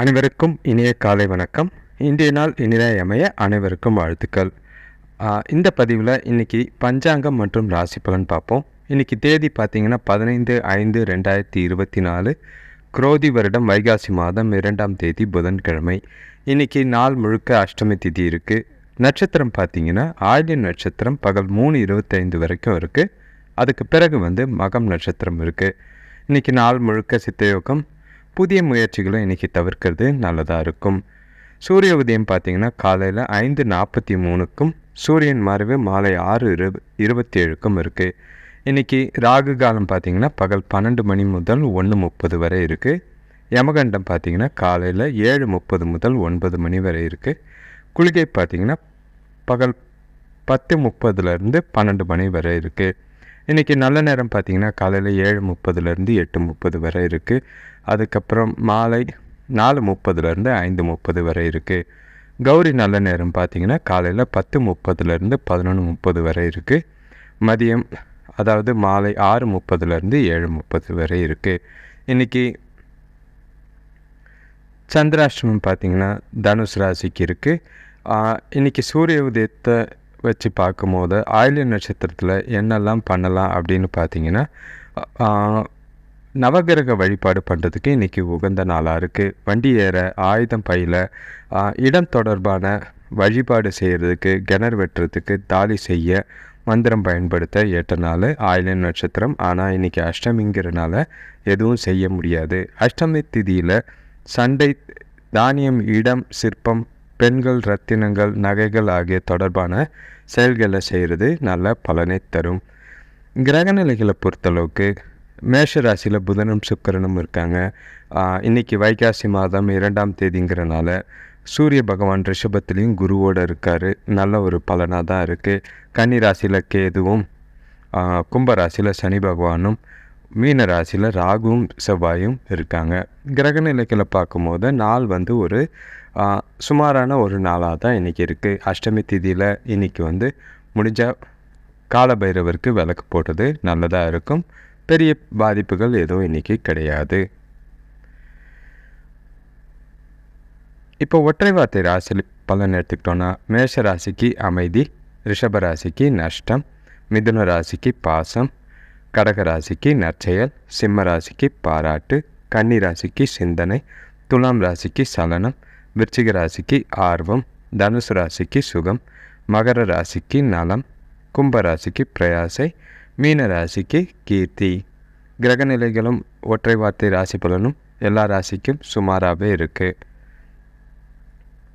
அனைவருக்கும் இனிய காலை வணக்கம். இன்றைய நாள் இனிதாய் அமைய அனைவருக்கும் வாழ்த்துக்கள். இந்த பதிவில் இன்னைக்கு பஞ்சாங்கம் மற்றும் ராசி பலன் பார்ப்போம். இன்னைக்கு தேதி பார்த்தீங்கன்னா பதினைந்து ஐந்து ரெண்டாயிரத்தி இருபத்தி நாலு. குரோதி வருடம் வைகாசி மாதம் இரண்டாம் தேதி புதன்கிழமை. இன்னைக்கு நாள் முழுக்க அஷ்டமி திதி இருக்குது நட்சத்திரம் பார்த்திங்கன்னா ஆயுத நட்சத்திரம் பகல் மூணு இருபத்தைந்து வரைக்கும் இருக்குது அதுக்கு பிறகு வந்து மகம் நட்சத்திரம் இருக்குது இன்றைக்கி நாள் முழுக்க சித்தயோகம் புதிய முயற்சிகளும் இன்றைக்கி தவிர்க்கிறது நல்லதாக இருக்கும். சூரிய உதயம் பார்த்தீங்கன்னா காலையில் ஐந்து நாற்பத்தி மூணுக்கும் சூரியன் மறைவு மாலை ஆறு இரு இருபத்தி ஏழுக்கும் இருக்குது இன்றைக்கி ராகு காலம் பார்த்திங்கன்னா பகல் பன்னெண்டு மணி முதல் ஒன்று முப்பது வரை இருக்குது யமகண்டம் பார்த்திங்கன்னா காலையில் ஏழு முப்பது முதல் ஒன்பது மணி வரை இருக்குது குளிகை பார்த்திங்கன்னா பகல் பத்து முப்பதுலேருந்து பன்னெண்டு மணி வரை இருக்குது இன்றைக்கி நல்ல நேரம் பார்த்தீங்கன்னா காலையில் ஏழு முப்பதுலேருந்து எட்டு முப்பது வரை இருக்குது அதுக்கப்புறம் மாலை நாலு முப்பதுலேருந்து ஐந்து முப்பது வரை இருக்குது கௌரி நல்ல நேரம் பார்த்தீங்கன்னா காலையில் பத்து முப்பதுலேருந்து பதினொன்று முப்பது வரை இருக்குது மதியம் அதாவது மாலை ஆறு முப்பதுலேருந்து ஏழு முப்பது வரை இருக்குது இன்றைக்கி சந்திராஷ்டமம் பார்த்திங்கன்னா தனுஷ் ராசிக்கு இருக்குது இன்றைக்கி சூரிய உதயத்தை வச்சு பார்க்கும்போது ஆயில்ய நட்சத்திரத்தில் என்னெல்லாம் பண்ணலாம் அப்படின்னு பார்த்தீங்கன்னா நவகிரக வழிபாடு பண்ணுறதுக்கு இன்றைக்கி உகந்த நாளாக இருக்குது வண்டி ஏற ஆயுதம் பையில் இடம் தொடர்பான வழிபாடு செய்கிறதுக்கு கிணறு வெட்டுறதுக்கு தாலி செய்ய மந்திரம் பயன்படுத்த ஏற்ற நாள் ஆயில்ய நட்சத்திரம். ஆனால் இன்றைக்கி அஷ்டமிங்கிறனால எதுவும் செய்ய முடியாது. அஷ்டமி திதியில் சண்டை தானியம் இடம் சிற்பம் பெண்கள் ரத்தினங்கள் நகைகள் ஆகிய தொடர்பான செயல்களை செய்கிறது நல்ல பலனை தரும். கிரக நிலைகளை பொறுத்தளவுக்கு மேஷ ராசியில் புதனும் சுக்கரனும் இருக்காங்க. இன்றைக்கி இன்னைக்கு வைகாசி மாதம் இரண்டாம் தேதிங்கிறனால சூரிய பகவான் ரிஷபத்துலேயும் குருவோடு இருக்கார். நல்ல ஒரு பலனாக தான் இருக்குது கன்னி ராசியில் கேதுவும் கும்பராசியில் சனி பகவானும் மீன ராசியில் ராகுவும் செவ்வாயும் இருக்காங்க. கிரக நிலைகளை பார்க்கும்போது நாள் வந்து ஒரு சுமாரான ஒரு நாளாக தான் இன்றைக்கி இருக்குது அஷ்டமி திதியில் இன்றைக்கி வந்து முடிஞ்சால் காலபைரவருக்கு விளக்கு போட்டது நல்லதாக இருக்கும். பெரிய பாதிப்புகள் எதுவும் இன்றைக்கி கிடையாது. இப்போ ஒற்றை வார்த்தை ராசி பலன் எடுத்துக்கிட்டோன்னா மேஷ ராசிக்கு அமைதி ரிஷப ராசிக்கு நஷ்டம் மிதுன ராசிக்கு பாசம் கடக ராசிக்கு நற்செயல் சிம்ம ராசிக்கு பாராட்டு கன்னி ராசிக்கு சிந்தனை துலாம் ராசிக்கு சலனம் விருச்சிக ராசிக்கு ஆர்வம் தனுசு ராசிக்கு சுகம் மகர ராசிக்கு நலம் கும்ப ராசிக்கு பிரயாசை மீன ராசிக்கு கீர்த்தி. கிரகநிலைகளும் ஒற்றை வார்த்தை ராசி பலனும் எல்லா ராசிக்கும் சுமாராகவே இருக்குது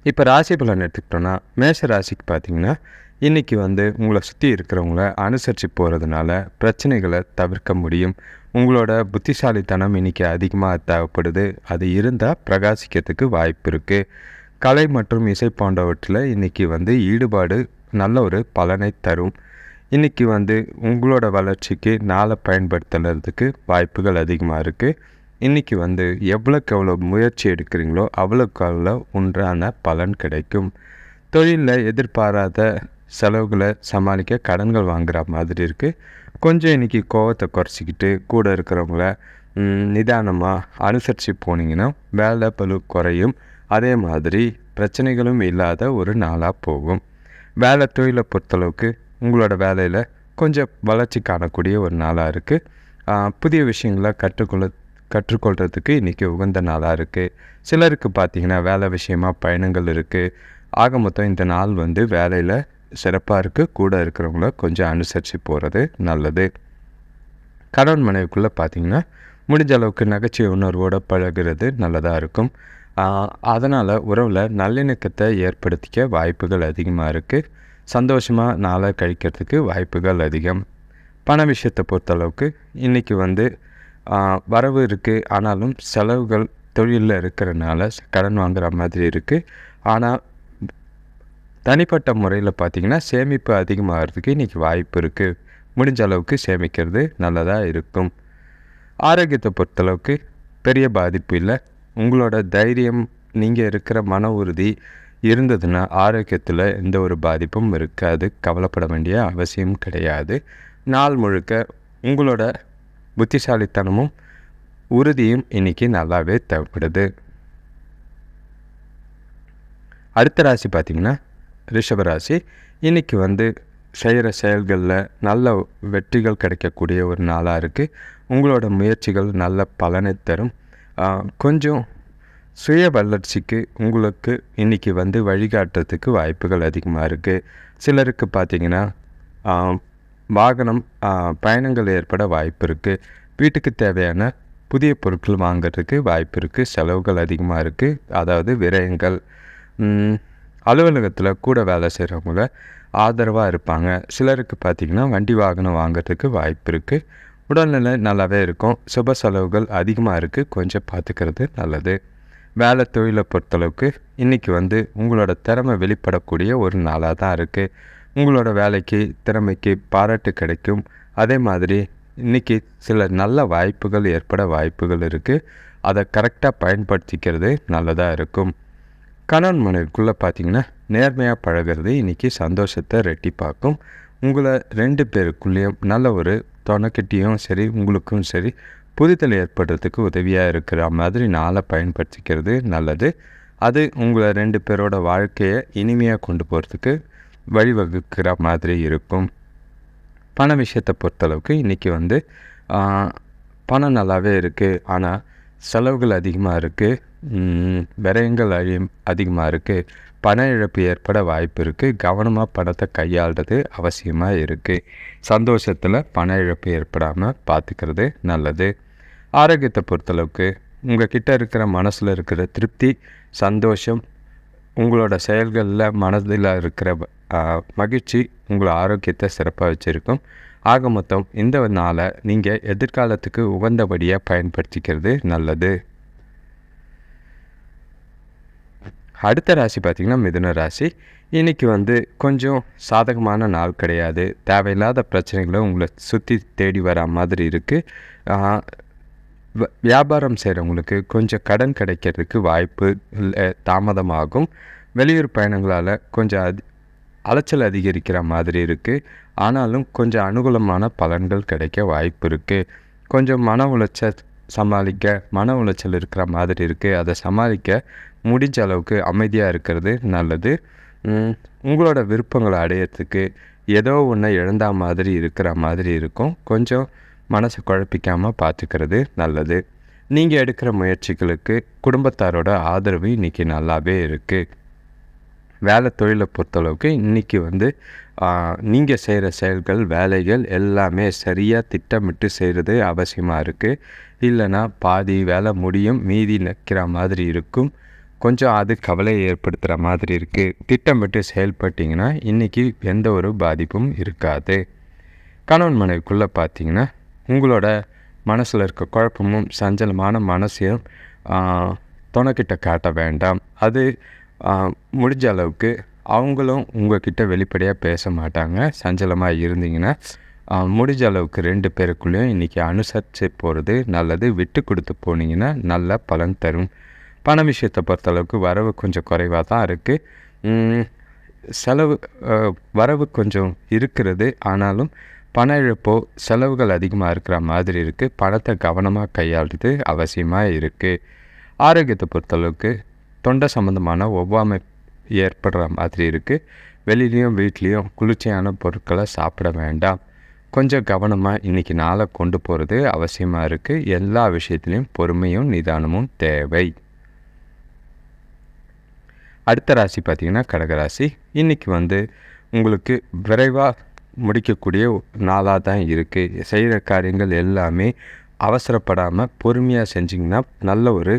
இப்போ ராசி பலன் எடுத்துக்கிட்டோன்னா மேஷ ராசிக்கு பார்த்திங்கன்னா இன்றைக்கி வந்து உங்களை சுற்றி இருக்கிறவங்கள அனுசரித்து போகிறதுனால பிரச்சனைகளை தவிர்க்க முடியும். உங்களோட புத்திசாலித்தனம் இன்றைக்கி அதிகமாக தேவைப்படுது. அது இருந்தால் பிரகாசிக்கிறதுக்கு வாய்ப்பு இருக்குது கலை மற்றும் இசை போன்றவற்றில் இன்றைக்கி வந்து ஈடுபாடு நல்ல ஒரு பலனை தரும். இன்றைக்கி வந்து உங்களோட வளர்ச்சிக்கு நாளை பயன்படுத்துறதுக்கு வாய்ப்புகள் அதிகமாக இருக்குது இன்றைக்கி வந்து எவ்வளோக்கு எவ்வளோ முயற்சி எடுக்கிறீங்களோ அவ்வளோக்கு அவ்வளோ ஒன்றான பலன் கிடைக்கும். தொழிலில் எதிர்பாராத செலவுகளை சமாளிக்க கடன்கள் வாங்குகிற மாதிரி இருக்குது கொஞ்சம் இன்றைக்கி கோவத்தை குறைச்சிக்கிட்டு கூட இருக்கிறவங்கள நிதானமாக அனுசரித்து போனீங்கன்னா வேலை பளு குறையும். அதே மாதிரி பிரச்சனைகளும் இல்லாத ஒரு நாளாக போகும். வேலை தொழிலை பொறுத்தளவுக்கு உங்களோட வேலையில் கொஞ்சம் வளர்ச்சி காணக்கூடிய ஒரு நாளாக இருக்குது புதிய விஷயங்களை கற்றுக்கொள்ள கற்றுக்கொள்கிறதுக்கு இன்றைக்கி உகந்த நாளாக இருக்குது சிலருக்கு பார்த்திங்கன்னா வேலை விஷயமா பயணங்கள் இருக்குது ஆக மொத்தம் இந்த நாள் வந்து வேலையில் சிறப்பாக இருக்குது கூட இருக்கிறவங்கள கொஞ்சம் அனுசரித்து போகிறது நல்லது. கணவன் மனைவிக்குள்ளே பார்த்தீங்கன்னா முடிஞ்ச அளவுக்கு நகைச்சுவை உணர்வோடு பழகுறது நல்லதாக இருக்கும். அதனால் உறவில் நல்லிணக்கத்தை ஏற்படுத்திக்க வாய்ப்புகள் அதிகமாக இருக்குது சந்தோஷமாக நாளை கழிக்கிறதுக்கு வாய்ப்புகள் அதிகம். பண விஷயத்தை பொறுத்தளவுக்கு இன்றைக்கி வந்து வரவு இருக்குது ஆனாலும் செலவுகள் தொழிலில் இருக்கிறனால கடன் வாங்குற மாதிரி இருக்குது ஆனால் தனிப்பட்ட முறையில் பார்த்தீங்கன்னா சேமிப்பு அதிகமாகிறதுக்கு இன்றைக்கி வாய்ப்பு இருக்குது முடிஞ்ச அளவுக்கு சேமிக்கிறது நல்லதாக இருக்கும். ஆரோக்கியத்தை பொறுத்தளவுக்கு பெரிய பாதிப்பு இல்லை. உங்களோட தைரியம் நீங்கள் இருக்கிற மன உறுதி இருந்ததுன்னா ஆரோக்கியத்தில் எந்த ஒரு பாதிப்பும் இருக்காது. கவலைப்பட வேண்டிய அவசியம் கிடையாது. நாள் முழுக்க உங்களோட புத்திசாலித்தனமும் உறுதியும் இன்றைக்கி நல்லாவே தேவைப்படுது அடுத்த ராசி பார்த்திங்கன்னா ரிஷபராசி இன்றைக்கி வந்து செய்கிற செயல்களில் நல்ல வெற்றிகள் கிடைக்கக்கூடிய ஒரு நாளாக இருக்குது உங்களோட முயற்சிகள் நல்ல பலனை தரும். கொஞ்சம் சுய வளர்ச்சிக்கு உங்களுக்கு இன்றைக்கி வந்து வழிகாட்டுறதுக்கு வாய்ப்புகள் அதிகமாக இருக்குது சிலருக்கு பார்த்திங்கன்னா வாகனம் பயணங்கள் ஏற்பட வாய்ப்பு இருக்குது வீட்டுக்கு தேவையான புதிய பொருட்கள் வாங்கிறதுக்கு வாய்ப்பு இருக்குது செலவுகள் அதிகமாக இருக்குது அதாவது விரயங்கள் அலுவலகத்தில் கூட வேலை செய்கிறவங்கள ஆதரவாக இருப்பாங்க. சிலருக்கு பார்த்திங்கன்னா வண்டி வாகனம் வாங்கிறதுக்கு வாய்ப்பு இருக்குது உடல்நிலை நல்லாவே இருக்கும். சுப செலவுகள் அதிகமாக இருக்குது கொஞ்சம் பார்த்துக்கிறது நல்லது. வேலை தொழிலை பொறுத்தளவுக்கு இன்றைக்கி வந்து உங்களோட திறமை வெளிப்படக்கூடிய ஒரு நாளாக தான் இருக்குது உங்களோட வேலைக்கு திறமைக்கு பாராட்டு கிடைக்கும். அதே மாதிரி இன்றைக்கி சில நல்ல வாய்ப்புகள் ஏற்பட வாய்ப்புகள் இருக்குது அதை கரெக்டாக பயன்படுத்திக்கிறது நல்லதாக இருக்கும். கணவன் மனைவிக்குள்ளே பார்த்தீங்கன்னா நேர்மையாக பழகிறது இன்றைக்கி சந்தோஷத்தை ரெட்டிப்பாக்கும். உங்களை ரெண்டு பேருக்குள்ளேயும் நல்ல ஒரு துணைக்கிட்டையும் சரி உங்களுக்கும் சரி புரிதல் ஏற்படுறதுக்கு உதவியாக இருக்கிற மாதிரி நாளை பயன்படுத்திக்கிறது நல்லது. அது உங்களை ரெண்டு பேரோட வாழ்க்கையை இனிமையாக கொண்டு போகிறதுக்கு வழிவகுக்கிற மாதிரி இருக்கும். பண விஷயத்தை பொறுத்தளவுக்கு இன்றைக்கி வந்து பணம் நல்லாவே இருக்குது ஆனால் செலவுகள் அதிகமாக இருக்குது விரயங்கள் அழி அதிகமாக இருக்குது பண இழப்பு ஏற்பட வாய்ப்பு இருக்குது கவனமாக பணத்தை கையாளுறது அவசியமாக இருக்குது சந்தோஷத்தில் பண இழப்பு ஏற்படாமல் பார்த்துக்கிறது நல்லது. ஆரோக்கியத்தை பொறுத்தளவுக்கு உங்கள் கிட்டே இருக்கிற மனசில் இருக்கிற திருப்தி சந்தோஷம் உங்களோட செயல்களில் மனதில் இருக்கிற மகிழ்ச்சி உங்களை ஆரோக்கியத்தை சிறப்பாக வச்சுருக்கும். ஆக மொத்தம் இந்த நாளை நீங்கள் எதிர்காலத்துக்கு உகந்தபடியாக பயன்படுத்திக்கிறது நல்லது. அடுத்த ராசி பார்த்திங்கன்னா மிதுன ராசி. இன்றைக்கி வந்து கொஞ்சம் சாதகமான நாள் கிடையாது. தேவையில்லாத பிரச்சனைகளும் உங்களை சுற்றி தேடி வர மாதிரி இருக்குது வியாபாரம் செய்கிறவங்களுக்கு கொஞ்சம் கடன் கிடைக்கிறதுக்கு வாய்ப்பு தாமதமாகும். வெளியூர் பயணங்களால் கொஞ்சம் அது அலைச்சல் அதிகரிக்கிற மாதிரி இருக்குது ஆனாலும் கொஞ்சம் அனுகூலமான பலன்கள் கிடைக்க வாய்ப்பு இருக்குது கொஞ்சம் மன உளைச்சல் சமாளிக்க மன உளைச்சல் இருக்கிற மாதிரி இருக்குது அதை சமாளிக்க முடிஞ்ச அளவுக்கு அமைதியாக இருக்கிறது நல்லது. உங்களோட விருப்பங்களை அடையிறதுக்கு ஏதோ ஒன்று இழந்தா மாதிரி இருக்கிற மாதிரி இருக்கும். கொஞ்சம் மனசை குழப்பிக்காமல் பார்த்துக்கிறது நல்லது. நீங்கள் எடுக்கிற முயற்சிகளுக்கு குடும்பத்தாரோட ஆதரவு இன்றைக்கி நல்லாவே இருக்குது வேலை தொழிலை பொறுத்தளவுக்கு இன்றைக்கி வந்து நீங்கள் செய்கிற செயல்கள் வேலைகள் எல்லாமே சரியாக திட்டமிட்டு செய்கிறது அவசியமாக இருக்குது இல்லைனா பாதி வேலை முடியும் மீதி நிற்கிற மாதிரி இருக்கும். கொஞ்சம் அது கவலையை ஏற்படுத்துகிற மாதிரி இருக்குது திட்டமிட்டு செயல்பட்டிங்கன்னா இன்றைக்கி எந்த ஒரு பாதிப்பும் இருக்காது. கணவன் மனைவிக்குள்ளே பார்த்தீங்கன்னா உங்களோட மனசில் இருக்க குழப்பமும் சஞ்சலமான மனசையும் துணைக்கிட்ட காட்ட வேண்டாம். அது முடிஞ்ச அளவுக்கு அவங்களும் உங்ககிட்ட வெளிப்படையாக பேச மாட்டாங்க. சஞ்சலமாக இருந்தீங்கன்னா முடிஞ்ச அளவுக்கு ரெண்டு பேருக்குள்ளேயும் இன்றைக்கி அனுசரித்து போகிறது நல்லது. விட்டு கொடுத்து போனீங்கன்னா நல்ல பலன் தரும். பண விஷயத்தை பொறுத்தளவுக்கு வரவு கொஞ்சம் குறைவாக தான் இருக்குது செலவு வரவு கொஞ்சம் இருக்கிறது. ஆனாலும் பண இழப்போ செலவுகள் அதிகமாக இருக்கிற மாதிரி இருக்குது பணத்தை கவனமாக கையாளுறது அவசியமாக இருக்குது ஆரோக்கியத்தை பொறுத்தளவுக்கு தொண்டை சம்மந்தமான ஒவ்வாமை ஏற்படுற மாதிரி இருக்குது வெளிலேயும் வீட்லேயும் குளிர்ச்சியான பொருட்களை சாப்பிட வேண்டாம். கொஞ்சம் கவனமாக இன்றைக்கி நாளை கொண்டு போகிறது அவசியமாக இருக்குது எல்லா விஷயத்துலேயும் பொறுமையும் நிதானமும் தேவை. அடுத்த ராசி பார்த்திங்கன்னா கடகராசி இன்றைக்கி வந்து உங்களுக்கு விரைவாக முடிக்கக்கூடிய நாளாக தான் இருக்குது செய்கிற காரியங்கள் எல்லாமே அவசரப்படாமல் பொறுமையாக செஞ்சிங்கன்னா நல்ல ஒரு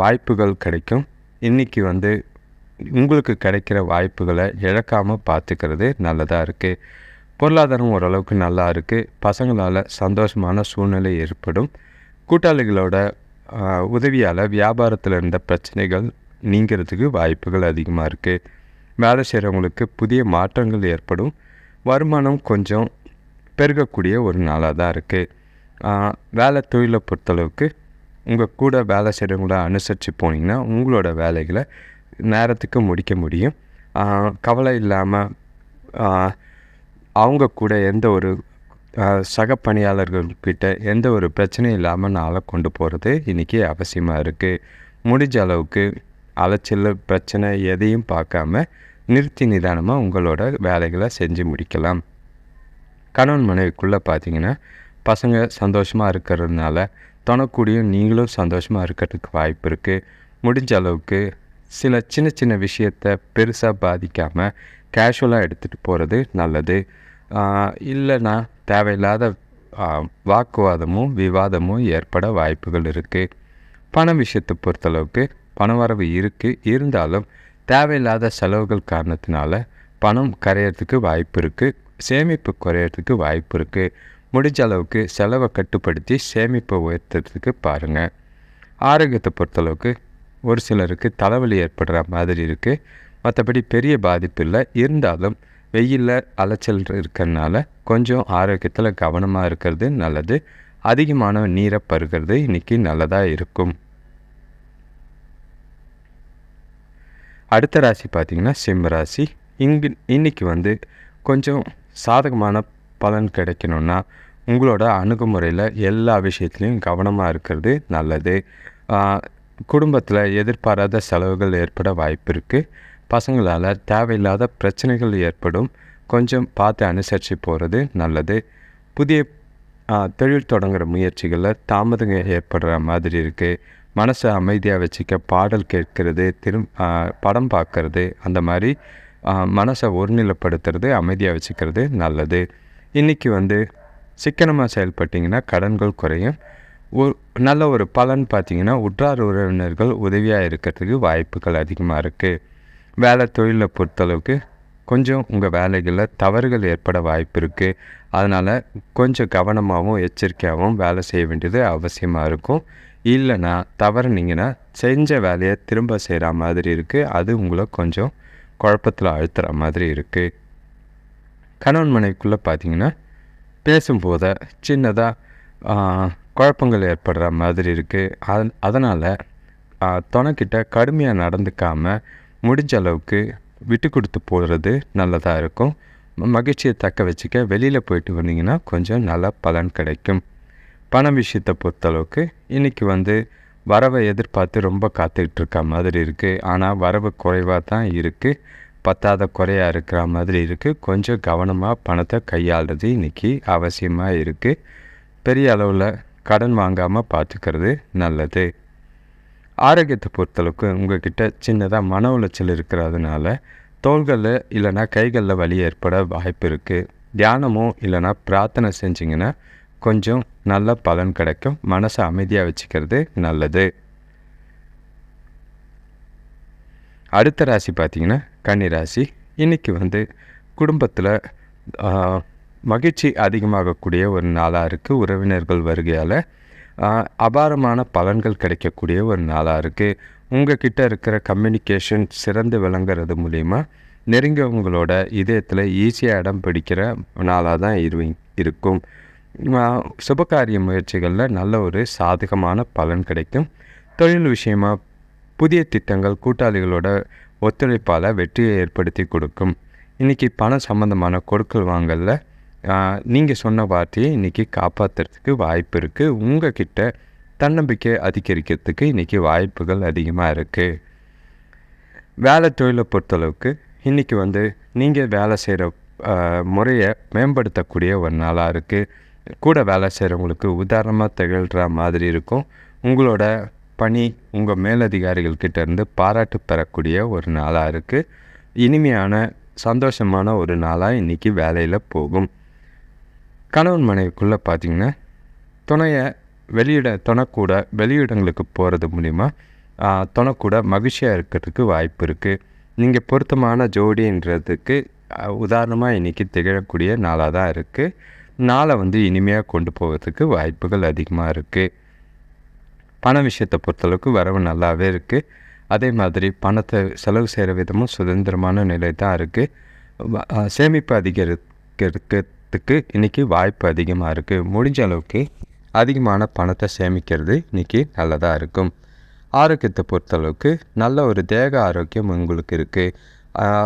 வாய்ப்புகள் கிடைக்கும். இன்றைக்கி வந்து உங்களுக்கு கிடைக்கிற வாய்ப்புகளை இழக்காமல் பார்த்துக்கிறது நல்லதாக இருக்குது பொருளாதாரம் ஓரளவுக்கு நல்லா இருக்குது பசங்களால் சந்தோஷமான சூழ்நிலை ஏற்படும். கூட்டாளிகளோட உதவியால் வியாபாரத்தில் இருந்த பிரச்சனைகள் நீங்கிறதுக்கு வாய்ப்புகள் அதிகமாக இருக்குது வேலை செய்கிறவங்களுக்கு புதிய மாற்றங்கள் ஏற்படும். வருமானம் கொஞ்சம் பெருகக்கூடிய ஒரு நாளாக தான் இருக்குது வேலை தொழிலை பொறுத்தளவுக்கு உங்கள் கூட வேலை செய்கிறவங்கள அனுசரித்து போனீங்கன்னா உங்களோட வேலைகளை நேரத்துக்கு முடிக்க முடியும். கவலை இல்லாமல் அவங்க கூட எந்த ஒரு சக பணியாளர்கள்கிட்ட எந்த ஒரு பிரச்சனையும் இல்லாமல் நாளை கொண்டு போகிறது இன்றைக்கி அவசியமாக இருக்குது முடிஞ்ச அளவுக்கு அலைச்சல் பிரச்சனை எதையும் பார்க்காம நிறுத்தி நிதானமாக உங்களோட வேலைகளை செஞ்சு முடிக்கலாம். கணவன் மனைவிக்குள்ளே பார்த்தீங்கன்னா பசங்க சந்தோஷமாக இருக்கிறதுனால துணக்கூடியும் நீங்களும் சந்தோஷமாக இருக்கிறதுக்கு வாய்ப்பு இருக்குது முடிஞ்ச அளவுக்கு சில சின்ன சின்ன விஷயத்தை பெருசாக பாதிக்காமல் கேஷுவலாக எடுத்துகிட்டு போகிறது நல்லது. இல்லைன்னா தேவையில்லாத வாக்குவாதமும் விவாதமும் ஏற்பட வாய்ப்புகள் இருக்குது பண விஷயத்தை பொறுத்தளவுக்கு பணவரவு இருக்குது இருந்தாலும் தேவையில்லாத செலவுகள் காரணத்தினால பணம் கரையிறதுக்கு வாய்ப்பு இருக்குது சேமிப்பு குறையிறதுக்கு வாய்ப்பு இருக்குது முடிஞ்ச அளவுக்கு செலவை கட்டுப்படுத்தி சேமிப்பை உயர்த்துறதுக்கு பாருங்கள் ஆரோக்கியத்தை பொறுத்தளவுக்கு ஒரு சிலருக்கு தலைவலி ஏற்படுற மாதிரி இருக்குது மற்றபடி பெரிய பாதிப்பு இல்லை. இருந்தாலும் வெயிலில் அலைச்சல் இருக்கிறதுனால கொஞ்சம் ஆரோக்கியத்தில் கவனமாக இருக்கிறது நல்லது. அதிகமான நீரை பருகிறது இன்றைக்கி நல்லதாக இருக்கும். அடுத்த ராசி பார்த்திங்கன்னா சிம்ம ராசி. இங்கு இன்றைக்கி வந்து கொஞ்சம் சாதகமான பலன் கிடைக்கணுன்னா உங்களோட அணுகுமுறையில் எல்லா விஷயத்துலையும் கவனமாக இருக்கிறது நல்லது. குடும்பத்தில் எதிர்பாராத செலவுகள் ஏற்பட வாய்ப்பு இருக்குது பசங்களால் தேவையில்லாத பிரச்சனைகள் ஏற்படும். கொஞ்சம் பார்த்து அனுசரித்து போகிறது நல்லது. புதிய தொழில் தொடங்குகிற முயற்சிகளில் தாமதங்க ஏற்படுற மாதிரி இருக்குது மனசை அமைதியாக வச்சுக்க பாடல் கேட்கறது திரும் படம் பார்க்கறது அந்த மாதிரி மனசை ஒருநிலைப்படுத்துறது அமைதியாக வச்சுக்கிறது நல்லது. இன்றைக்கி வந்து சிக்கனமாக செயல்பட்டிங்கன்னா கடன்கள் குறையும். ஒரு நல்ல ஒரு பலன் பார்த்திங்கன்னா உற்றார் உறவினர்கள் உதவியாக இருக்கிறதுக்கு வாய்ப்புகள் அதிகமாக இருக்குது வேலை தொழிலை பொறுத்தளவுக்கு கொஞ்சம் உங்கள் வேலைகளில் தவறுகள் ஏற்பட வாய்ப்பு இருக்குது அதனால் கொஞ்சம் கவனமாகவும் எச்சரிக்கையாகவும் வேலை செய்ய வேண்டியது அவசியமாக இருக்கும். இல்லைன்னா தவறுனீங்கன்னா செஞ்ச வேலையை திரும்ப செய்கிற மாதிரி இருக்குது அது உங்களை கொஞ்சம் குழப்பத்தில் அழுத்துகிற மாதிரி இருக்குது கணவன் மனைவிக்குள்ளே பார்த்தீங்கன்னா பேசும்போது சின்னதாக குழப்பங்கள் ஏற்படுற மாதிரி இருக்குது அது அதனால் துணைக்கிட்ட கடுமையாக நடந்துக்காமல் முடிஞ்ச அளவுக்கு விட்டு கொடுத்து போகிறது நல்லதாக இருக்கும். மகிழ்ச்சியை தக்க வச்சுக்க வெளியில் போயிட்டு வந்தீங்கன்னா கொஞ்சம் நல்ல பலன் கிடைக்கும். பண விஷயத்தை பொறுத்தளவுக்கு இன்றைக்கி வந்து வரவை எதிர்பார்த்து ரொம்ப காத்துக்கிட்டு இருக்க மாதிரி இருக்குது ஆனால் வரவு குறைவாக தான் இருக்குது பத்தாத குறையாக இருக்கிற மாதிரி இருக்குது கொஞ்சம் கவனமாக பணத்தை கையாளுறது இன்றைக்கி அவசியமாக இருக்குது பெரிய அளவில் கடன் வாங்காமல் பார்த்துக்கிறது நல்லது. ஆரோக்கியத்தை பொறுத்தளவுக்கு உங்கள்கிட்ட சின்னதாக மன உளைச்சல் இருக்கிறதுனால தோள்களில் இல்லைனா கைகளில் வலி ஏற்பட வாய்ப்பு இருக்குது தியானமும் இல்லைனா பிரார்த்தனை செஞ்சிங்கன்னா கொஞ்சம் நல்ல பலன் கிடைக்கும். மனசை அமைதியாக வச்சுக்கிறது நல்லது. அடுத்த ராசி பார்த்திங்கன்னா கன்னிராசி இன்றைக்கி வந்து குடும்பத்தில் மகிழ்ச்சி அதிகமாகக்கூடிய ஒரு நாளாக இருக்குது உறவினர்கள் வருகையால் அபாரமான பலன்கள் கிடைக்கக்கூடிய ஒரு நாளாக இருக்குது உங்கள் இருக்கிற கம்யூனிகேஷன் சிறந்து விளங்குறது மூலிமா நெருங்கியவங்களோட இதயத்தில் ஈஸியாக இடம் பிடிக்கிற நாளாக தான் இரு இருக்கும். சுபகாரிய முயற்சிகளில் நல்ல ஒரு சாதகமான பலன் கிடைக்கும். தொழில் விஷயமாக புதிய திட்டங்கள் கூட்டாளிகளோட ஒத்துழைப்பால் வெற்றியை ஏற்படுத்தி கொடுக்கும். இன்றைக்கி பணம் சம்மந்தமான கொடுக்கல் வாங்கலில் நீங்கள் சொன்ன வார்த்தையை இன்றைக்கி காப்பாற்றுறதுக்கு வாய்ப்பு இருக்குது உங்கள் கிட்ட தன்னம்பிக்கை அதிகரிக்கிறதுக்கு இன்றைக்கி வாய்ப்புகள் அதிகமாக இருக்குது வேலை தொழிலை பொறுத்தளவுக்கு இன்றைக்கி வந்து நீங்கள் வேலை செய்கிற முறையை மேம்படுத்தக்கூடிய ஒரு நாளாக இருக்குது கூட வேலை செய்கிறவங்களுக்கு உதாரணமாக திகழ்கிற மாதிரி இருக்கும். உங்களோட பணி உங்கள் மேலதிகாரிகள் கிட்டேருந்து பாராட்டு பெறக்கூடிய ஒரு நாளாக இருக்குது இனிமையான சந்தோஷமான ஒரு நாளாக இன்றைக்கி வேலையில் போகும். கணவன் மனைவிக்குள்ளே பார்த்திங்கன்னா துணையை வெளியிட துணைக்கூட வெளியிடங்களுக்கு போகிறது மூலிமா துணைக்கூட மகிழ்ச்சியாக இருக்கிறதுக்கு வாய்ப்பு இருக்குது நீங்கள் பொருத்தமான ஜோடின்றதுக்கு உதாரணமாக இன்றைக்கி திகழக்கூடிய நாளாக தான் இருக்குது நாளை வந்து இனிமையாக கொண்டு போகிறதுக்கு வாய்ப்புகள் அதிகமாக இருக்குது பண விஷயத்தை பொறுத்தளவுக்கு வரவு நல்லாவே இருக்குது அதே மாதிரி பணத்தை செலவு செய்கிற விதமும் சுதந்திரமான நிலை தான் இருக்குது சேமிப்பு அதிகரிக்கிறதுக்கு இன்றைக்கி வாய்ப்பு அதிகமாக இருக்குது முடிஞ்ச அளவுக்கு அதிகமான பணத்தை சேமிக்கிறது இன்றைக்கி நல்லதாக இருக்கும். ஆரோக்கியத்தை பொறுத்தளவுக்கு நல்ல ஒரு தேக ஆரோக்கியம் உங்களுக்கு இருக்குது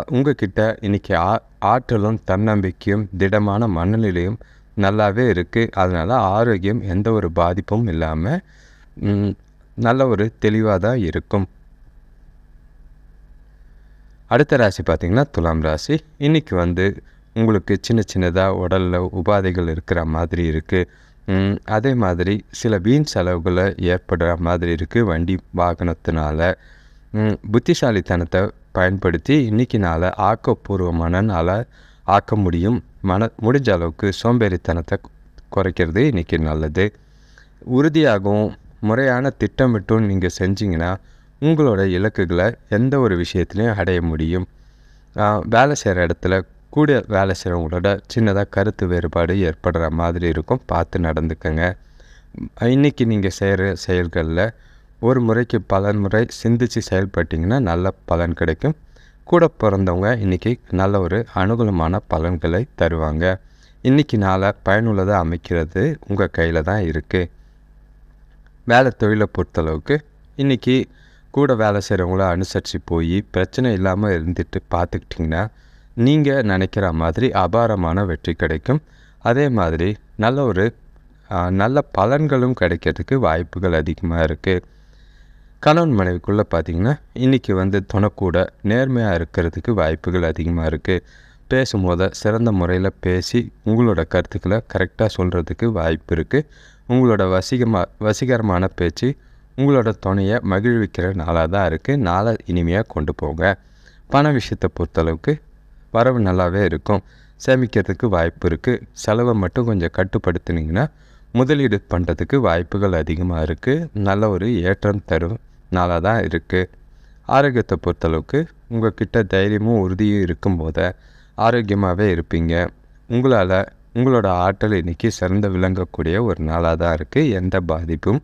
உங்ககிட்ட இன்றைக்கி ஆ ஆற்றலும் தன்னம்பிக்கையும் திடமான மனநிலையும் நல்லாவே இருக்குது அதனால் ஆரோக்கியம் எந்த ஒரு பாதிப்பும் இல்லாமல் நல்ல ஒரு தெளிவாக தான் இருக்கும். அடுத்த ராசி பார்த்திங்கன்னா துலாம் ராசி. இன்றைக்கி வந்து உங்களுக்கு சின்ன சின்னதாக உடலில் உபாதைகள் இருக்கிற மாதிரி இருக்குது அதே மாதிரி சில வீண் செலவுகளை ஏற்படுற மாதிரி இருக்குது வண்டி வாகனத்தினால. புத்திசாலித்தனத்தை பயன்படுத்தி இன்றைக்கி நாளை ஆக்கப்பூர்வமான ஆக்க முடியும். மன முடிஞ்ச அளவுக்கு சோம்பேறித்தனத்தை குறைக்கிறது இன்றைக்கி நல்லது. உறுதியாகவும் முறையான திட்டமிட்டும் நீங்கள் செஞ்சிங்கன்னா உங்களோட இலக்குகளை எந்த ஒரு விஷயத்துலையும் அடைய முடியும். வேலை செய்கிற இடத்துல கூட வேலை செய்கிறவங்களோட சின்னதாக கருத்து வேறுபாடு ஏற்படுற மாதிரி இருக்கும். பார்த்து நடந்துக்கங்க. இன்றைக்கி நீங்கள் செய்கிற செயல்களில் ஒரு முறைக்கு பல முறை சிந்தித்து செயல்பட்டிங்கன்னா நல்ல பலன் கிடைக்கும். கூட பிறந்தவங்க இன்றைக்கி நல்ல ஒரு அனுகூலமான பலன்களை தருவாங்க. இன்றைக்கி நாளை பயனுள்ளதாக அமைக்கிறது உங்கள் கையில் தான் இருக்குது வேலை தொழிலை பொறுத்தளவுக்கு இன்றைக்கி கூட வேலை செய்கிறவங்கள அனுசரித்து போய் பிரச்சனை இல்லாமல் இருந்துட்டு பார்த்துக்கிட்டிங்கன்னா நீங்கள் நினைக்கிற மாதிரி அபாரமான வெற்றி கிடைக்கும். அதே மாதிரி நல்ல ஒரு நல்ல பலன்களும் கிடைக்கிறதுக்கு வாய்ப்புகள் அதிகமாக இருக்குது கணவன் மனைவிக்குள்ளே பார்த்திங்கன்னா இன்றைக்கி வந்து துணக்கூட நேர்மையாக இருக்கிறதுக்கு வாய்ப்புகள் அதிகமாக இருக்குது பேசும்போது சிறந்த முறையில் பேசி உங்களோட கருத்துக்களை கரெக்டாக சொல்கிறதுக்கு வாய்ப்பு இருக்குது உங்களோட வசீகமாக வசீகரமான பேச்சு உங்களோட துணையை மகிழ்விக்கிற நாளாக தான் இருக்குது நாளை இனிமையாக கொண்டு போங்க. பண விஷயத்தை பொறுத்தளவுக்கு வரவு நல்லாவே இருக்கும். சேமிக்கிறதுக்கு வாய்ப்பு இருக்குது செலவை மட்டும் கொஞ்சம் கட்டுப்படுத்தினீங்கன்னா முதலீடு பண்ணுறதுக்கு வாய்ப்புகள் அதிகமாக இருக்குது நல்ல ஒரு ஏற்றம் தரும் நாளாக தான் இருக்குது ஆரோக்கியத்தை பொறுத்தளவுக்கு உங்கள் கிட்ட தைரியமும் உறுதியும் இருக்கும்போது ஆரோக்கியமாகவே இருப்பீங்க. உங்களால் உங்களோட ஆற்றல் இன்றைக்கி சிறந்து விளங்கக்கூடிய ஒரு நாளாக தான் இருக்குது எந்த பாதிப்பும்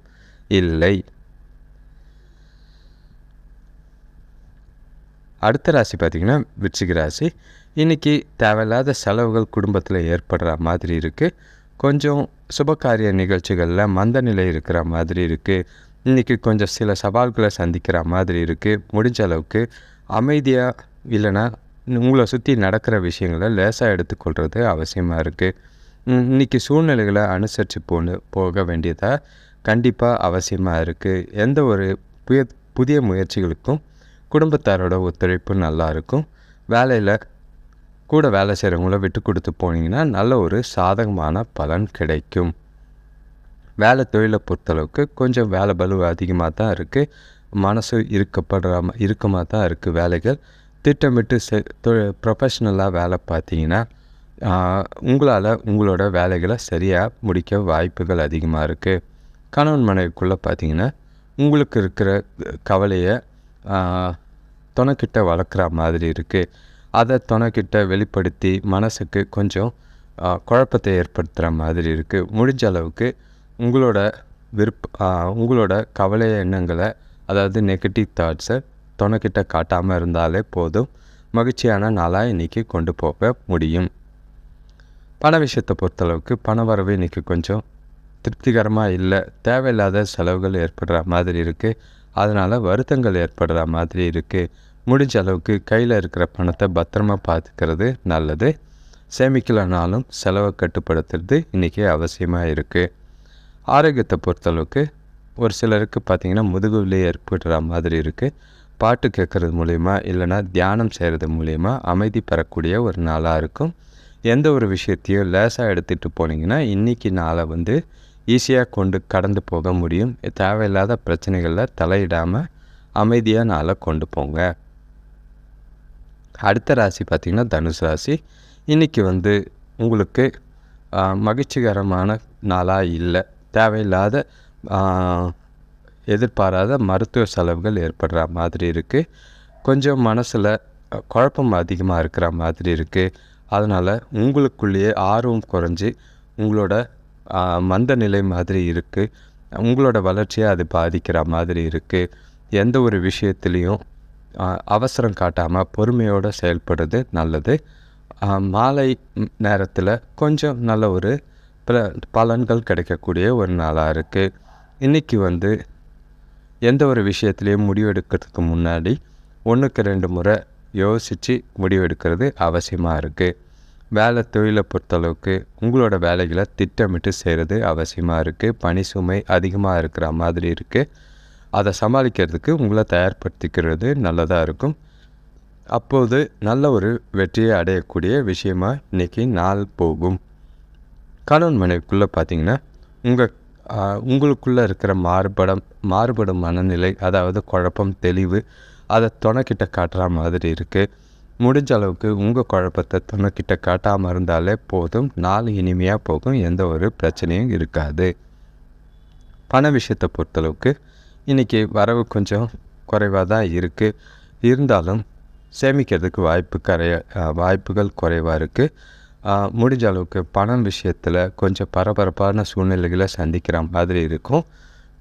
இல்லை. அடுத்த ராசி பார்த்திங்கன்னா விருச்சிக ராசி. இன்றைக்கி தேவையில்லாத செலவுகள் குடும்பத்தில் ஏற்படுற மாதிரி இருக்குது கொஞ்சம் சுபகாரிய நிகழ்ச்சிகளில் மந்த நிலை இருக்கிற மாதிரி இருக்குது இன்றைக்கி கொஞ்சம் சில சவால்களை சந்திக்கிற மாதிரி இருக்குது முடிஞ்ச அளவுக்கு அமைதியாக இல்லைன்னா உங்களை சுற்றி நடக்கிற விஷயங்களை லேசாக எடுத்துக்கொள்வது அவசியமாக இருக்குது இன்றைக்கி சூழ்நிலைகளை அனுசரித்து போன போக வேண்டியதாக கண்டிப்பாக அவசியமாக இருக்குது எந்த ஒரு புய புதிய முயற்சிகளுக்கும் குடும்பத்தாரோட ஒத்துழைப்பு நல்லா இருக்கும். வேலையில் கூட வேலை செய்கிறவங்கள விட்டு கொடுத்து போனீங்கன்னா நல்ல ஒரு சாதகமான பலன் கிடைக்கும். வேலை தொழிலை பொறுத்தளவுக்கு கொஞ்சம் வேலை பலு அதிகமாக தான் இருக்குது மனசு இருக்கப்படுற இருக்கமாக தான் இருக்குது வேலைகள். திட்டமிட்டு செ ப்ரொஃபஷ்னலாக வேலை பார்த்தீங்கன்னா உங்களால் உங்களோட வேலைகளை சரியாக முடிக்க வாய்ப்புகள் அதிகமாக இருக்குது கணவன் மனைவிக்குள்ளே பார்த்தீங்கன்னா உங்களுக்கு இருக்கிற கவலையை துணைக்கிட்ட வளர்க்குற மாதிரி இருக்குது அதை துணைக்கிட்ட வெளிப்படுத்தி மனசுக்கு கொஞ்சம் குழப்பத்தை ஏற்படுத்துகிற மாதிரி இருக்குது முடிஞ்ச அளவுக்கு உங்களோட விருப்ப உங்களோட கவலை எண்ணங்களை அதாவது நெகட்டிவ் தாட்ஸை துணைக்கிட்ட காட்டாமல் இருந்தாலே போதும். மகிழ்ச்சியான நாளாக இன்றைக்கி கொண்டு போக முடியும். பண விஷயத்தை பொறுத்தளவுக்கு பண வரவு இன்றைக்கி கொஞ்சம் திருப்திகரமாக இல்லை. தேவையில்லாத செலவுகள் ஏற்படுற மாதிரி இருக்குது அதனால் வருத்தங்கள் ஏற்படுற மாதிரி இருக்குது முடிஞ்ச அளவுக்கு கையில் இருக்கிற பணத்தை பத்திரமா பார்த்துக்கிறது நல்லது. சேமிக்கலைனாலும் செலவை கட்டுப்படுத்துறது இன்றைக்கி அவசியமாக இருக்குது ஆரோக்கியத்தை பொறுத்தளவுக்கு ஒரு சிலருக்கு பார்த்திங்கன்னா முதுகுவிலே ஏற்படுற மாதிரி இருக்குது பாட்டு கேட்குறது மூலிமா இல்லைனா தியானம் செய்கிறது மூலிமா அமைதி பெறக்கூடிய ஒரு நாளாக இருக்கும். எந்த ஒரு விஷயத்தையும் லேசாக எடுத்துகிட்டு போனீங்கன்னா இன்றைக்கி நாளை வந்து ஈஸியாக கொண்டு கடந்து போக முடியும். தேவையில்லாத பிரச்சனைகளில் தலையிடாமல் அமைதியாக நாளை கொண்டு போங்க. அடுத்த ராசி பார்த்திங்கன்னா தனுசு ராசி. இன்றைக்கி வந்து உங்களுக்கு மகிழ்ச்சிகரமான நாளாக இல்லை. தேவையில்லாத எதிர்பாராத மருத்துவ செலவுகள் ஏற்படுற மாதிரி இருக்குது கொஞ்சம் மனசில் குழப்பம் அதிகமாக இருக்கிற மாதிரி இருக்குது அதனால் உங்களுக்குள்ளேயே ஆர்வம் குறைஞ்சி உங்களோட மந்த நிலை மாதிரி இருக்குது உங்களோட வளர்ச்சியை அது பாதிக்கிற மாதிரி இருக்குது எந்த ஒரு விஷயத்துலேயும் அவசரம் காட்டாமல் பொறுமையோடு செயல்படுறது நல்லது. மாலை நேரத்தில் கொஞ்சம் நல்ல ஒரு பல பலன்கள் கிடைக்கக்கூடிய ஒரு நாளாக இருக்குது இன்றைக்கி வந்து எந்த ஒரு விஷயத்துலேயும் முடிவெடுக்கிறதுக்கு முன்னாடி ஒன்றுக்கு ரெண்டு முறை யோசித்து முடிவெடுக்கிறது அவசியமாக இருக்குது வேலை தொழிலை பொறுத்தளவுக்கு உங்களோட வேலைகளை திட்டமிட்டு செய்கிறது அவசியமாக இருக்குது பணி சுமை அதிகமாக இருக்கிற மாதிரி இருக்குது அதை சமாளிக்கிறதுக்கு உங்களை தயார்படுத்திக்கிறது நல்லதாக இருக்கும். அப்போது நல்ல ஒரு வெற்றியை அடையக்கூடிய விஷயமாக இன்றைக்கி நாள் போகும். கணவன் மனைவிக்குள்ளே பார்த்தீங்கன்னா உங்கள் உங்களுக்குள்ளே இருக்கிற மாறுபடம் மாறுபடும் மனநிலை அதாவது குழப்பம் தெளிவு அதை துணைக்கிட்ட காட்டுற மாதிரி இருக்குது முடிஞ்ச அளவுக்கு உங்கள் குழப்பத்தை துணைக்கிட்ட காட்டாமல் இருந்தாலே போதும். நாள் இனிமையாக போகும். எந்த ஒரு பிரச்சனையும் இருக்காது. பண விஷயத்தை பொறுத்தளவுக்கு இன்றைக்கி வரவு கொஞ்சம் குறைவாக தான் இருக்குது இருந்தாலும் சேமிக்கிறதுக்கு வாய்ப்பு கரைய வாய்ப்புகள் குறைவாக இருக்குது முடிஞ்ச அளவுக்கு பணம் விஷயத்தில் கொஞ்சம் பரபரப்பான சூழ்நிலைகளை சந்திக்கிற மாதிரி இருக்கும்.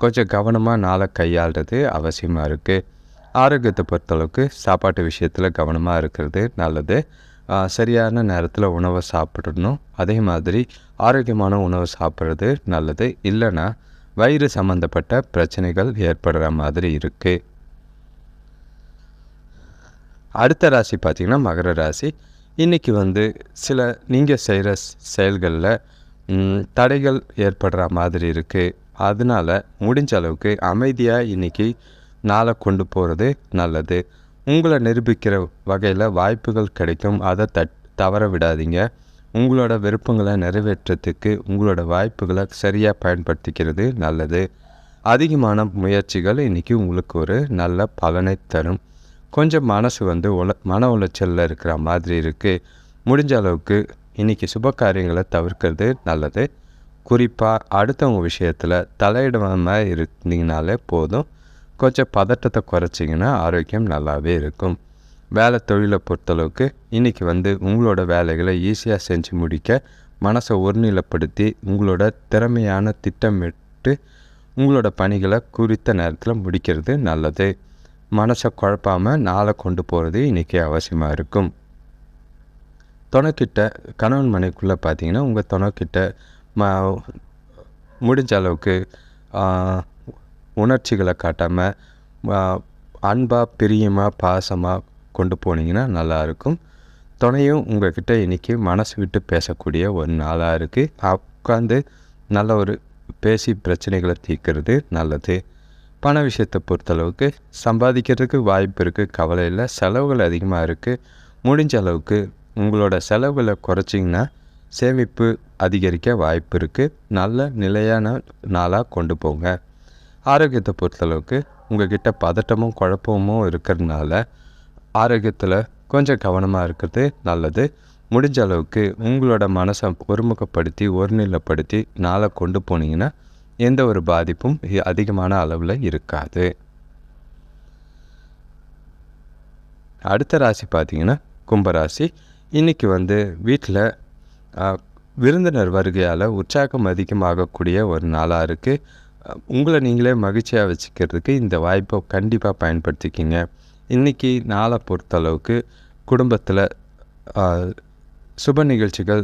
கொஞ்சம் கவனமாக நாளை கையாளுறது அவசியமாக இருக்குது ஆரோக்கியத்தை பொறுத்தளவுக்கு சாப்பாட்டு விஷயத்தில் கவனமாக இருக்கிறது நல்லது. சரியான நேரத்தில் உணவை சாப்பிடணும். அதே மாதிரி ஆரோக்கியமான உணவு சாப்பிட்றது நல்லது. இல்லைன்னா வயிறு சம்மந்தப்பட்ட பிரச்சனைகள் ஏற்படுற மாதிரி இருக்குது அடுத்த ராசி பார்த்திங்கன்னா மகர ராசி. இன்றைக்கி வந்து சில நீங்கள் செய்கிற செயல்களில் தடைகள் ஏற்படுற மாதிரி இருக்குது அதனால் முடிஞ்ச அளவுக்கு அமைதியாக இன்றைக்கி நாளை கொண்டு போகிறது நல்லது. உங்களை நிரூபிக்கிற வகையில் வாய்ப்புகள் கிடைக்கும். அதை தட் தவற விடாதீங்க. உங்களோட விருப்பங்களை நிறைவேற்றத்துக்கு உங்களோட வாய்ப்புகளை சரியாக பயன்படுத்திக்கிறது நல்லது. அதிகமான முயற்சிகள் இன்றைக்கி உங்களுக்கு ஒரு நல்ல பலனை தரும். கொஞ்சம் மனசு வந்து உல மன உளைச்சலில் இருக்கிற மாதிரி இருக்குது முடிஞ்ச அளவுக்கு இன்றைக்கி சுப காரியங்களை தவிர்க்கிறது நல்லது. குறிப்பாக அடுத்தவங்க விஷயத்தில் தலையிடாமல் இருந்தீங்கனாலே போதும். கொஞ்சம் பதட்டத்தை குறைச்சிங்கன்னா ஆரோக்கியம் நல்லாவே இருக்கும். வேலை தொழிலை பொறுத்தளவுக்கு இன்றைக்கி வந்து உங்களோட வேலைகளை ஈஸியாக செஞ்சு முடிக்க மனசை ஒருநிலைப்படுத்தி உங்களோட திறமையான திட்டமிட்டு உங்களோட பணிகளை குறித்த நேரத்தில் முடிக்கிறது நல்லது. மனசை குழப்பாமல் நாளை கொண்டு போகிறது இன்றைக்கி அவசியமாக இருக்கும். துணைக்கிட்ட கணவன் மனைக்குள்ளே பார்த்தீங்கன்னா உங்கள் துணைக்கிட்ட ம முடிஞ்ச அளவுக்கு உணர்ச்சிகளை காட்டாமல் அன்பாக பிரியமாக பாசமாக கொண்டு போனீங்கன்னா நல்லாயிருக்கும் துணையும் உங்கள்கிட்ட இன்றைக்கி மனசு விட்டு பேசக்கூடிய ஒரு நாளாக இருக்குது உட்காந்து நல்ல ஒரு பேசி பிரச்சனைகளை தீர்க்கிறது நல்லது. பண விஷயத்தை பொறுத்தளவுக்கு சம்பாதிக்கிறதுக்கு வாய்ப்பு இருக்குது கவலை இல்லை செலவுகள் அதிகமாக இருக்குது முடிஞ்ச அளவுக்கு உங்களோட செலவுகளை குறைச்சிங்கன்னா சேமிப்பு அதிகரிக்க வாய்ப்பு இருக்குது நல்ல நிலையான நாளாக கொண்டு போங்க. ஆரோக்கியத்தை பொறுத்தளவுக்கு உங்கள்கிட்ட பதட்டமும் குழப்பமும் இருக்கிறதுனால ஆரோக்கியத்தில் கொஞ்சம் கவனமாக இருக்கிறது நல்லது. முடிஞ்ச அளவுக்கு உங்களோட மனசை ஒருமுகப்படுத்தி ஒருநிலைப்படுத்தி நாளை கொண்டு போனீங்கன்னா எந்த ஒரு பாதிப்பும் அதிகமான அளவில் இருக்காது. அடுத்த ராசி பார்த்திங்கன்னா கும்பராசி. இன்றைக்கி வந்து வீட்டில் விருந்தினர் வருகையால் உற்சாகம் அதிகமாகக்கூடிய ஒரு நாளாக இருக்குது உங்களை நீங்களே மகிழ்ச்சியாக வச்சுக்கிறதுக்கு இந்த வாய்ப்பை கண்டிப்பாக பயன்படுத்திக்கிங்க. இன்றைக்கி நாளை பொறுத்தளவுக்கு குடும்பத்தில் சுப நிகழ்ச்சிகள்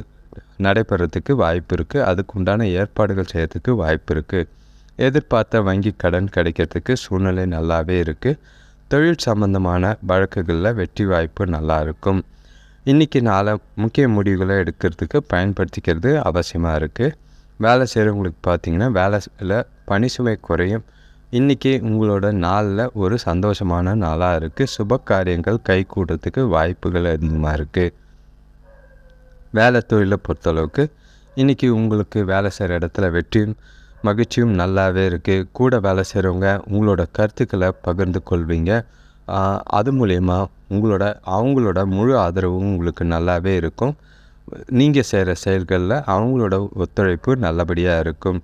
நடைபெறத்துக்கு வாய்ப்பு இருக்குது அதுக்கு உண்டான ஏற்பாடுகள் செய்கிறதுக்கு வாய்ப்பு இருக்குது எதிர்பார்த்த வங்கி கடன் கிடைக்கிறதுக்கு சூழ்நிலை நல்லாவே இருக்குது தொழில் சம்பந்தமான வழக்குகளில் வெற்றி வாய்ப்பு நல்லா இருக்கும். இன்றைக்கி நாளை முக்கிய முடிவுகளை எடுக்கிறதுக்கு பயன்படுத்திக்கிறது அவசியமாக இருக்குது வேலை செய்கிறவங்களுக்கு பார்த்தீங்கன்னா வேலையில் பணி சுமை குறையும். இன்றைக்கி உங்களோட நாளில் ஒரு சந்தோஷமான நாளாக இருக்குது சுப காரியங்கள் கை கூடுறதுக்கு வாய்ப்புகள் அதிகமாக இருக்குது வேலை தொழிலை பொறுத்தளவுக்கு இன்றைக்கி உங்களுக்கு வேலை செய்கிற இடத்துல வெற்றியும் மகிழ்ச்சியும் நல்லாவே இருக்குது கூட வேலை செய்கிறவங்க உங்களோட கருத்துக்களை பகிர்ந்து கொள்வீங்க. அது மூலயமா உங்களோட அவங்களோட முழு ஆதரவும் உங்களுக்கு நல்லாவே இருக்கும். நீங்கள் செய்கிற செயல்களில் அவங்களோட ஒத்துழைப்பு நல்லபடியாக இருக்கும்.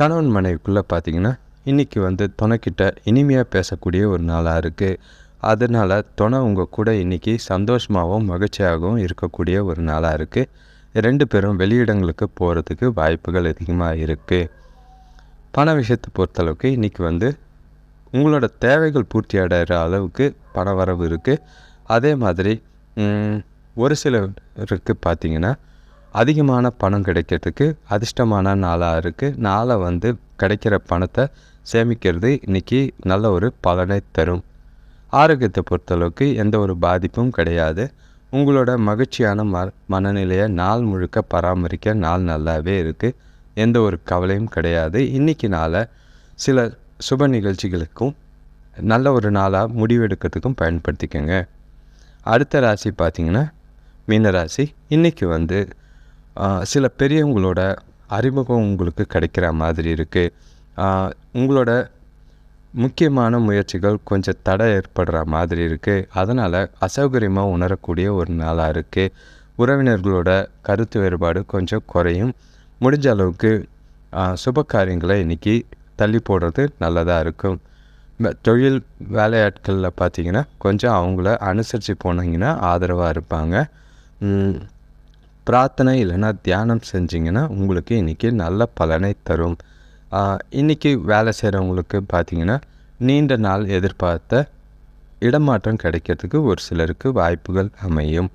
கணவன் மனைவிக்குள்ளே பார்த்தீங்கன்னா இன்றைக்கி வந்து துணைக்கிட்ட இனிமையாக பேசக்கூடிய ஒரு நாளாக இருக்குது அதனால் துணை உங்கள் கூட இன்றைக்கி சந்தோஷமாகவும் மகிழ்ச்சியாகவும் இருக்கக்கூடிய ஒரு நாளாக இருக்குது ரெண்டு பேரும் வெளியிடங்களுக்கு போகிறதுக்கு வாய்ப்புகள் அதிகமாக இருக்குது பண விஷயத்தை பொறுத்தளவுக்கு இன்றைக்கி வந்து உங்களோட தேவைகள் பூர்த்தி அடைகிற அளவுக்கு பண வரவு இருக்குது அதே மாதிரி ஒரு சிலருக்கு பார்த்திங்கன்னா அதிகமான பணம் கிடைக்கிறதுக்கு அதிர்ஷ்டமான நாளாக இருக்குது நாளை வந்து கிடைக்கிற பணத்தை சேமிக்கிறது இன்றைக்கி நல்ல ஒரு பலனை தரும். ஆரோக்கியத்தை பொறுத்தளவுக்கு எந்த ஒரு பாதிப்பும் கிடையாது. உங்களோட மகிழ்ச்சியான ம மனநிலையை நாள் முழுக்க பராமரிக்க நாள் நல்லாவே இருக்குது எந்த ஒரு கவலையும் கிடையாது. இன்றைக்கி நாளை சில சுப நிகழ்ச்சிகளுக்கும் நல்ல ஒரு நாளாக முடிவெடுக்கிறதுக்கும் பயன்படுத்திக்கோங்க. அடுத்த ராசி பார்த்திங்கன்னா மீனராசி இன்றைக்கி வந்து சில பெரியவங்களோட அறிமுகம் உங்களுக்கு கிடைக்கிற மாதிரி இருக்குது உங்களோட முக்கியமான முயற்சிகள் கொஞ்சம் தடை ஏற்படுற மாதிரி இருக்குது அதனால் அசௌகரியமாக உணரக்கூடிய ஒரு நாளாக இருக்குது உறவினர்களோட கருத்து வேறுபாடு கொஞ்சம் குறையும். முடிஞ்ச அளவுக்கு சுப காரியங்களை இன்றைக்கி தள்ளி போடுறது நல்லதாக இருக்கும். தொழில் வேலையாட்களில் பார்த்தீங்கன்னா கொஞ்சம் அவங்கள அனுசரித்து போனீங்கன்னா ஆதரவாக இருப்பாங்க. பிரார்த்தனை இல்லைன்னா தியானம் செஞ்சிங்கன்னா உங்களுக்கு இன்றைக்கி நல்ல பலனை தரும். இன்றைக்கி வேலை செய்கிறவங்களுக்கு பார்த்தீங்கன்னா நீண்ட நாள் எதிர்பார்த்த இடமாற்றம் கிடைக்கிறதுக்கு ஒரு சிலருக்கு வாய்ப்புகள் அமையும்.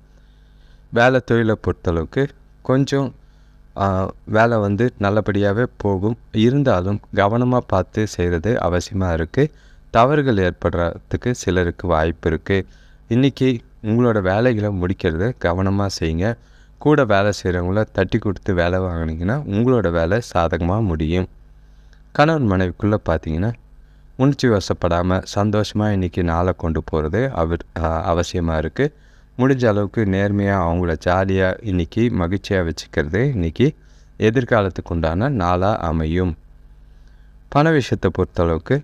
வேலை தொழிலை பொறுத்தளவுக்கு கொஞ்சம் வேலை வந்து நல்லபடியாகவே போகும். இருந்தாலும் கவனமாக பார்த்து செய்கிறது அவசியமாக இருக்குது தவறுகள் ஏற்படுறதுக்கு சிலருக்கு வாய்ப்பு இருக்குது இன்றைக்கி உங்களோட வேலைகளை முடிக்கிறத கவனமாக செய்யுங்க. கூட வேலை செய்கிறவங்கள தட்டி கொடுத்து வேலை வாங்கினீங்கன்னா உங்களோட வேலை சாதகமாக முடியும். கணவன் மனைவிக்குள்ளே பார்த்தீங்கன்னா உணர்ச்சி வசப்படாமல் சந்தோஷமாக இன்றைக்கி நாளை கொண்டு போகிறது அவர் அவசியமாக இருக்குது முடிஞ்ச அளவுக்கு நேர்மையாக அவங்கள ஜாலியாக இன்றைக்கி மகிழ்ச்சியாக வச்சுக்கிறது இன்றைக்கி எதிர்காலத்துக்கு உண்டான நாளாக அமையும். பண விஷயத்தை பொறுத்தளவுக்கு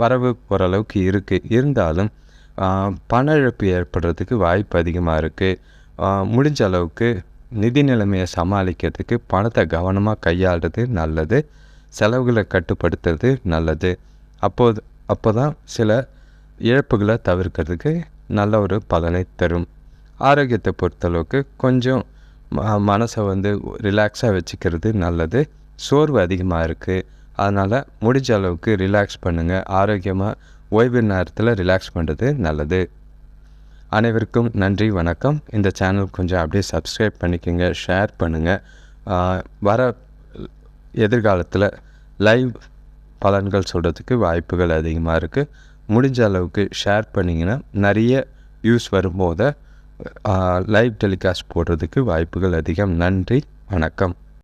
வரவு ஓரளவுக்கு இருக்குது இருந்தாலும் பண இழப்பு ஏற்படுறதுக்கு வாய்ப்பு அதிகமாக இருக்குது முடிஞ்ச அளவுக்கு நிதி நிலைமையை சமாளிக்கிறதுக்கு பணத்தை கவனமாக கையாளுறது நல்லது. செலவுகளை கட்டுப்படுத்துறது நல்லது. அப்போது அப்போ தான் சில இழப்புகளை தவிர்க்கிறதுக்கு நல்ல ஒரு பலனை தரும். ஆரோக்கியத்தை பொறுத்தளவுக்கு கொஞ்சம் ம மனசை வந்து ரிலாக்ஸாக வச்சுக்கிறது நல்லது. சோர்வு அதிகமாக இருக்குது அதனால் முடிஞ்ச அளவுக்கு ரிலாக்ஸ் பண்ணுங்கள் ஆரோக்கியமாக ஓய்வு நேரத்தில் ரிலாக்ஸ் பண்ணுறது நல்லது. அனைவருக்கும் நன்றி வணக்கம். இந்த சேனல் கொஞ்சம் அப்படியே சப்ஸ்கிரைப் பண்ணிக்கோங்க ஷேர் பண்ணுங்கள் வர எதிர்காலத்தில் லைவ் பலன்கள் சொல்கிறதுக்கு வாய்ப்புகள் அதிகமாக இருக்குது முடிஞ்ச அளவுக்கு ஷேர் பண்ணிங்கன்னா நிறைய வியூஸ் வரும்போது லைவ் டெலிகாஸ்ட் போடுறதுக்கு வாய்ப்புகள் அதிகம். நன்றி வணக்கம்.